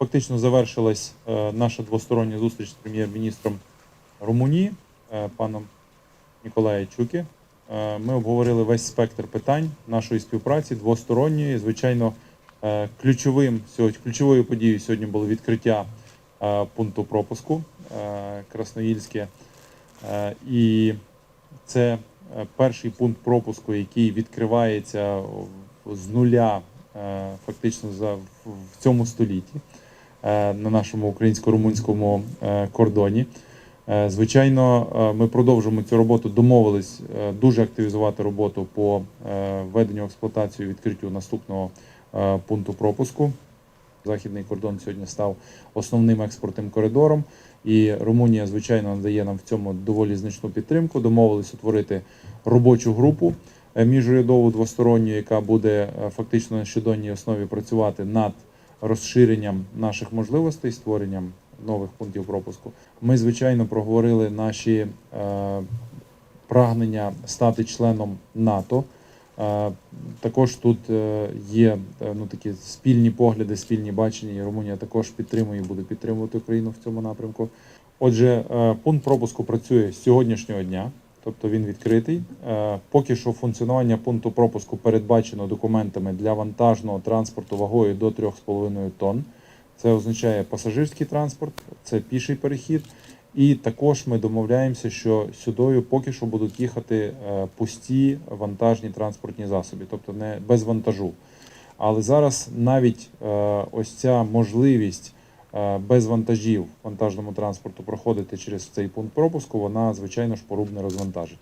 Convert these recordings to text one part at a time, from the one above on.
Фактично завершилась е, наша двостороння зустріч з прем'єр-міністром Румунії е, паном Ніколаєм Чукі. Е, Ми обговорили весь спектр питань нашої співпраці двосторонньої. Звичайно, ключовим ключовою подією сьогодні було відкриття пункту пропуску Красноїльське. І це перший пункт пропуску, який відкривається з нуля, фактично за в цьому столітті на нашому українсько-румунському е, кордоні. Е, Звичайно, е, ми продовжимо цю роботу. Домовились е, дуже активізувати роботу по е, введенню в експлуатацію відкриттю наступного е, пункту пропуску. Західний кордон сьогодні став основним експортним коридором, і Румунія, звичайно, надає нам в цьому доволі значну підтримку. Домовились утворити робочу групу е, міжурядову двосторонню, яка буде е, фактично на щоденній основі працювати над розширенням наших можливостей, створенням нових пунктів пропуску. Ми, звичайно, проговорили наші е, прагнення стати членом НАТО. Е, Також тут е, є е, ну, такі спільні погляди, спільні бачення. І Румунія також підтримує і буде підтримувати Україну в цьому напрямку. Отже, е, пункт пропуску працює з сьогоднішнього дня, тобто він відкритий. Е, Поки що функціонування пункту пропуску передбачено документами для вантажного транспорту вагою до 3,5 тонн. Це означає пасажирський транспорт, це піший перехід. І також ми домовляємося, що сюдою поки що будуть їхати е, пусті вантажні транспортні засоби, тобто не без вантажу. Але зараз навіть е, ось ця можливість без вантажів вантажному транспорту проходити через цей пункт пропуску, вона звичайно ж поруб не розвантажить.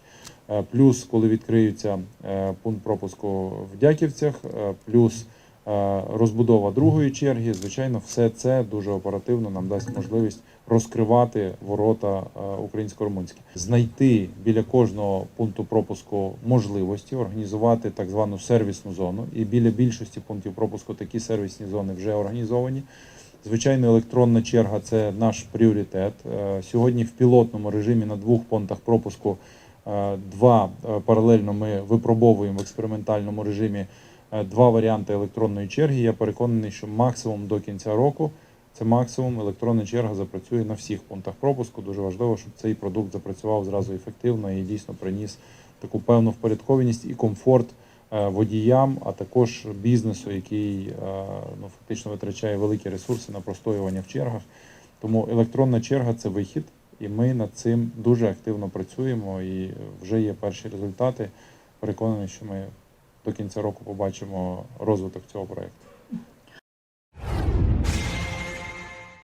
Е, Плюс, коли відкриються е, пункт пропуску в Дяківцях, е, плюс е, розбудова другої черги, звичайно, все це дуже оперативно нам дасть можливість розкривати ворота е, українсько-румунські, знайти біля кожного пункту пропуску можливості, організувати так звану сервісну зону. І біля більшості пунктів пропуску такі сервісні зони вже організовані. Звичайно, електронна черга це наш пріоритет. Е, Сьогодні в пілотному режимі на двох пунктах пропуску е, два е, паралельно ми випробовуємо в експериментальному режимі два варіанти електронної черги. Я переконаний, що максимум до кінця року це максимум електронна черга запрацює на всіх пунктах пропуску. Дуже важливо, щоб цей продукт запрацював зразу ефективно і дійсно приніс таку певну впорядкованість і комфорт водіям, а також бізнесу, який е, ну, фактично витрачає великі ресурси на простоювання в чергах. Тому електронна черга це вихід, і ми над цим дуже активно працюємо. І вже є перші результати. Переконаний, що ми до кінця року побачимо розвиток цього проекту.